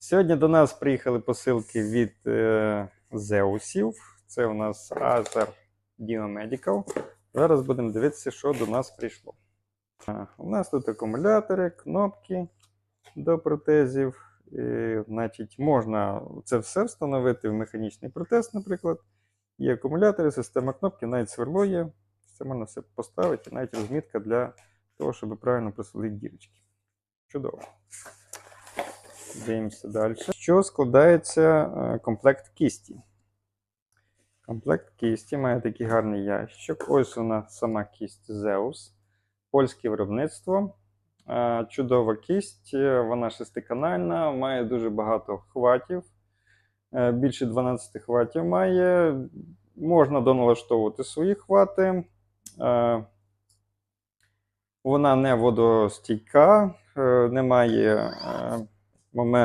Сьогодні до нас приїхали посилки від е, Зеусів. Це у нас Acer Dino Medical. Зараз будемо дивитися, що до нас прийшло. Е, У нас тут акумулятори, кнопки до протезів. І, значить, можна це все встановити в механічний протез, наприклад. Є акумулятори, система кнопки, навіть сверло є. Це можна все поставити, навіть розмітка для того, щоб правильно просверлити дірочки. Чудово. Дивимося далі. Що складається е, комплект кісті? Комплект кісті має такий гарний ящик. Ось вона сама кість Zeus. Польське виробництво. Е, Чудова кість, е, вона шестиканальна, має дуже багато хватів. Більше 12 хватів має. Можна доналаштовувати свої хвати. Вона не водостійка, немає момент.